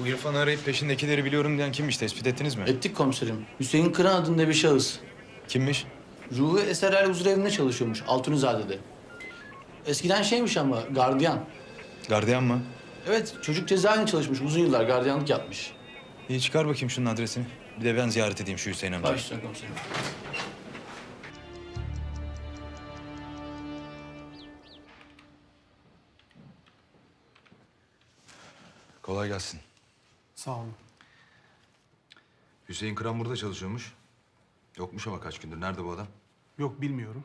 Bu İrfan'ı arayıp peşindekileri biliyorum diyen kimmiş tespit ettiniz mi? Ettik komiserim. Hüseyin Kıran adında bir şahıs. Kimmiş? Ruhu Eserel Huzur Evi'nde çalışıyormuş Altunizade'de. Eskiden şeymiş ama gardiyan. Gardiyan mı? Evet çocuk cezaevinde çalışmış uzun yıllar gardiyanlık yapmış. İyi çıkar bakayım şunun adresini. Bir de ben ziyaret edeyim şu Hüseyin amcayı. Baş üstüne komiserim. Kolay gelsin. Sağ olun. Hüseyin Kıran burada çalışıyormuş. Yokmuş ama kaç gündür. Nerede bu adam? Yok bilmiyorum.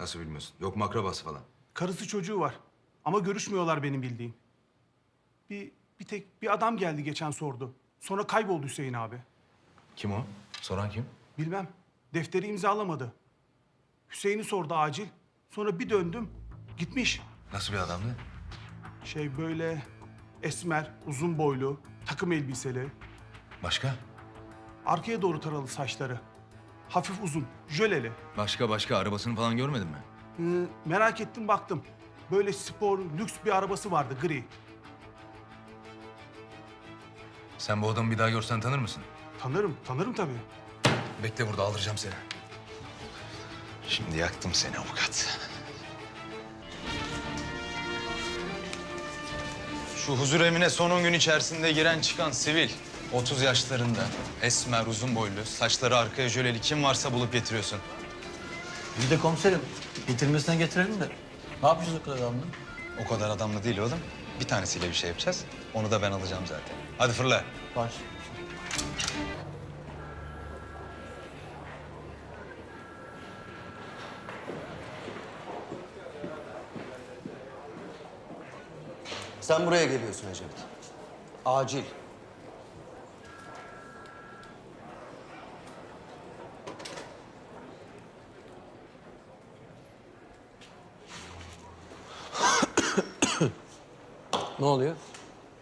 Nasıl bilmiyorsun? Yok mu akrabası falan? Karısı çocuğu var. Ama görüşmüyorlar benim bildiğim. Bir, bir tek bir adam geldi geçen sordu. Sonra kayboldu Hüseyin abi. Kim o? Soran kim? Bilmem. Defteri imzalamadı. Hüseyin'i sordu acil. Sonra bir döndüm. Gitmiş. Nasıl bir adamdı? Şey böyle esmer, uzun boylu, takım elbiseli. Başka? Arkaya doğru taralı saçları. Hafif uzun, jöleli. Başka başka. Arabasını falan görmedin mi? Ee, merak ettim baktım. Böyle spor, lüks bir arabası vardı gri. Sen bu adamı bir daha görsen tanır mısın? Tanırım, tanırım tabii. Bekle burada aldıracağım seni. Şimdi yaktım seni avukat. Şu huzur evine son 10 gün içerisinde giren çıkan sivil. 30 yaşlarında, esmer, uzun boylu, saçları arkaya jöleli kim varsa bulup getiriyorsun. Bir de komiserim getirmesine getirelim de. Ne yapacağız o kadar adamla? O kadar adamlı değil oğlum. Bir tanesiyle bir şey yapacağız. Onu da ben alacağım zaten. Hadi fırla. Baş. Sen buraya geliyorsun Ecevit. Acil. Ne oluyor?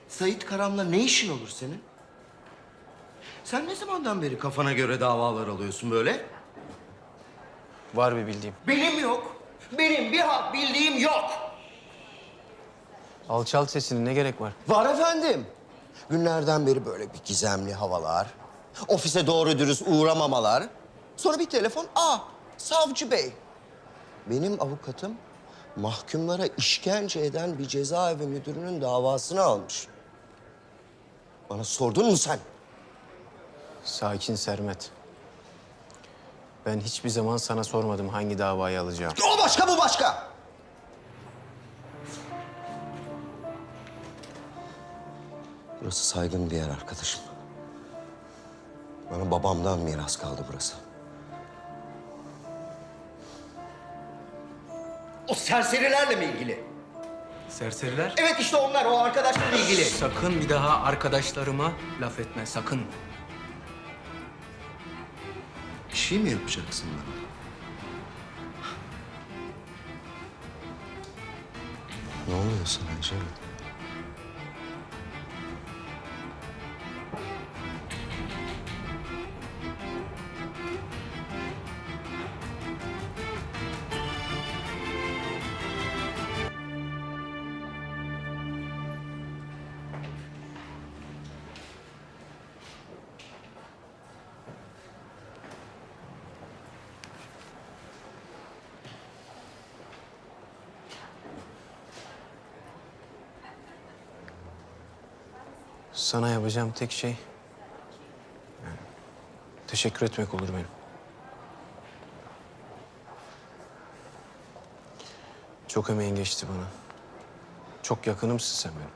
Sait Karam'la ne işin olur senin? Sen ne zamandan beri kafana göre davalar alıyorsun böyle? Var bir bildiğim. Benim yok. Benim bir halt bildiğim yok. Alçalt sesini ne gerek var? Var efendim. Günlerden beri böyle bir gizemli havalar. Ofise doğru dürüst uğramamalar. Sonra bir telefon. Aa, savcı bey. Benim avukatım mahkumlara işkence eden bir cezaevi müdürünün davasını almış. Bana sordun mu sen? Sakin Sermet. Ben hiçbir zaman sana sormadım hangi davayı alacağım. O başka bu başka. Burası saygın bir yer arkadaşım. Bana babamdan miras kaldı burası. O serserilerle mi ilgili? Serseriler. Evet işte onlar, o arkadaşlarla ilgili. Sakın bir daha arkadaşlarıma laf etme, sakın. Bir şey mi yapacaksın bana? Ne oluyor sana Ecevit? Sana yapacağım tek şey... yani teşekkür etmek olur benim. Çok emeğin geçti bana. Çok yakınımsın sen benim.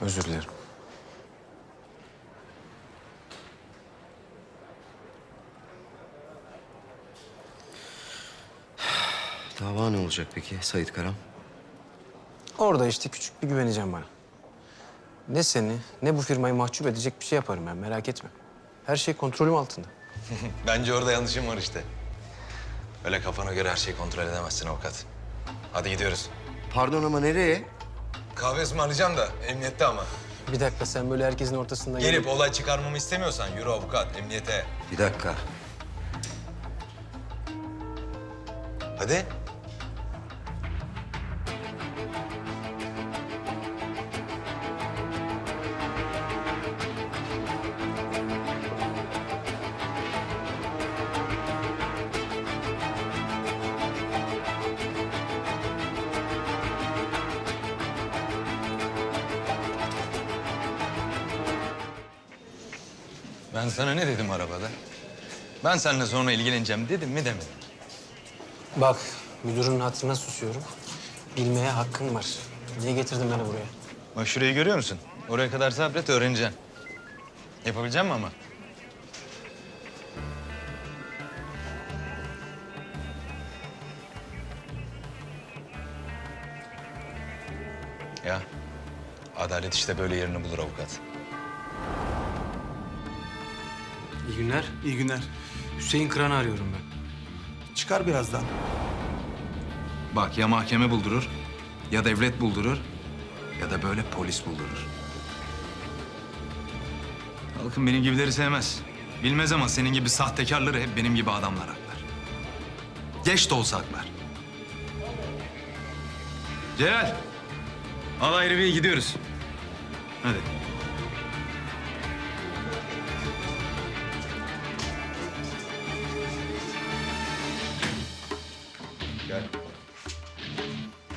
Özür dilerim. Dava ne olacak peki Sait Karam? Orada işte küçük bir güveneceğim bana. Ne seni ne bu firmayı mahcup edecek bir şey yaparım ben merak etme. Her şey kontrolüm altında. Bence orada yanlışım var işte. Öyle kafana göre her şeyi kontrol edemezsin avukat. Hadi gidiyoruz. Pardon ama nereye? Kahve ısmarlayacağım da emniyette ama. Bir dakika sen böyle herkesin ortasında Gelip olay çıkarmamı istemiyorsan yürü avukat emniyete. Bir dakika. Hadi. Ben sana ne dedim arabada? Ben seninle sonra ilgileneceğim dedim mi demedim. Bak müdürün hatırına susuyorum. Bilmeye hakkın var. Niye getirdin beni buraya? Bak şurayı görüyor musun? Oraya kadar sabret öğreneceksin. Yapabilecek misin ama? Ya adalet işte böyle yerini bulur avukat. İyi günler. İyi günler. Hüseyin Kıran'ı arıyorum ben. Çıkar birazdan. Bak ya mahkeme buldurur, ya devlet buldurur, ya da böyle polis buldurur. Halkım benim gibileri sevmez. Bilmez ama senin gibi sahtekarları hep benim gibi adamlar haklar. Geç de olsa haklar. Celal. Al ayrı bir gidiyoruz. Hadi.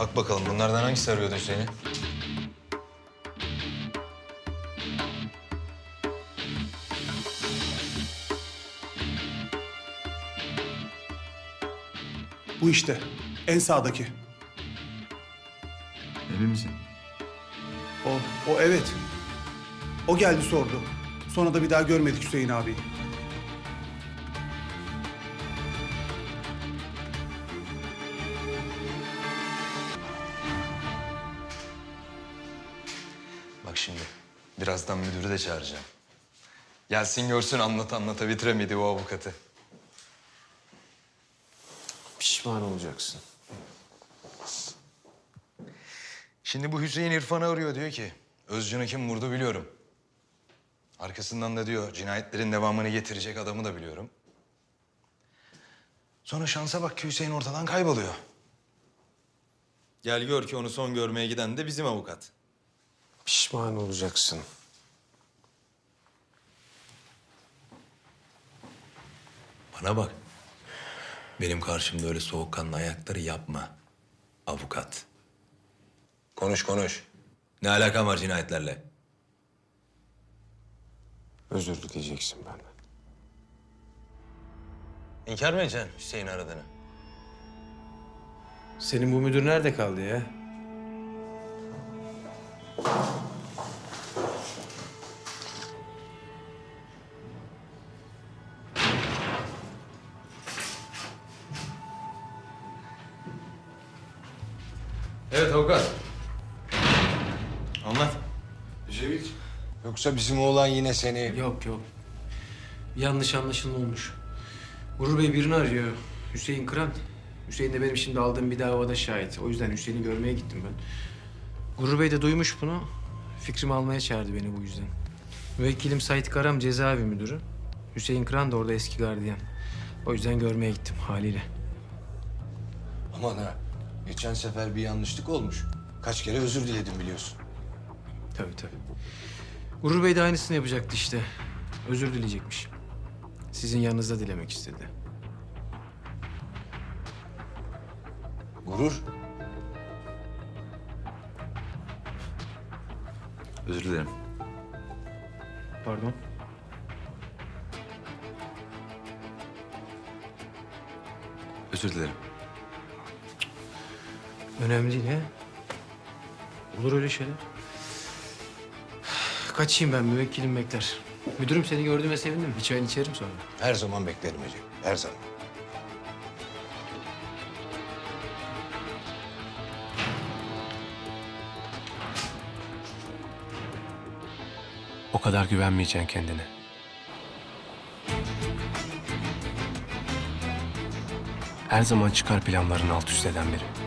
Bak bakalım bunlardan hangisi arıyordu seni? Bu işte. En sağdaki. Emin misin? O, o evet. O geldi sordu. Sonra da bir daha görmedik Hüseyin abiyi. Şimdi birazdan müdürü de çağıracağım. Gelsin görsün anlat anlata bitiremedi o avukatı. Pişman olacaksın. Şimdi bu Hüseyin İrfan'ı arıyor diyor ki Özcan'ı kim vurdu biliyorum. Arkasından da diyor cinayetlerin devamını getirecek adamı da biliyorum. Sonra şansa bak ki Hüseyin ortadan kayboluyor. Gel gör ki onu son görmeye giden de bizim avukat. Pişman olacaksın. Bana bak. Benim karşımda öyle soğukkanlı ayakları yapma. Avukat. Konuş konuş. Ne alakan var cinayetlerle? Özür dileyeceksin benden. İnkar mı edeceksin Hüseyin aradığını? Senin bu müdür nerede kaldı ya? Evet avukat. Anlat. Yoksa bizim oğlan yine seni... Yok yok. Yanlış anlaşılma olmuş. Gurur Bey birini arıyor. Hüseyin Kıran. Hüseyin de benim şimdi aldığım bir davada şahit. O yüzden Hüseyin'i görmeye gittim ben. Gurur Bey de duymuş bunu. Fikrimi almaya çağırdı beni bu yüzden. Müvekkilim Sait Karam cezaevi müdürü. Hüseyin Kıran da orada eski gardiyan. O yüzden görmeye gittim haliyle. Aman ha. Geçen sefer bir yanlışlık olmuş. Kaç kere özür diledim biliyorsun. Tabii tabii. Gurur Bey de aynısını yapacaktı işte. Özür dileyecekmiş. Sizin yanınızda dilemek istedi. Gurur. Özür dilerim. Pardon. Özür dilerim. Önemli değil he. Olur öyle şeyler. Kaçayım ben müvekkilim bekler. Müdürüm seni gördüğüme sevindim. Bir çayını içerim sonra. Her zaman beklerim Ece. Her zaman. O kadar güvenmeyeceksin kendine. Her zaman çıkar planlarını alt üst eden biri.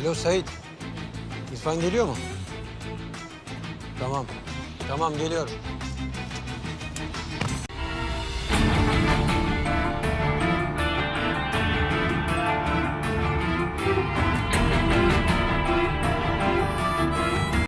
Alo Sait. İrfan geliyor mu? Tamam. Tamam geliyorum.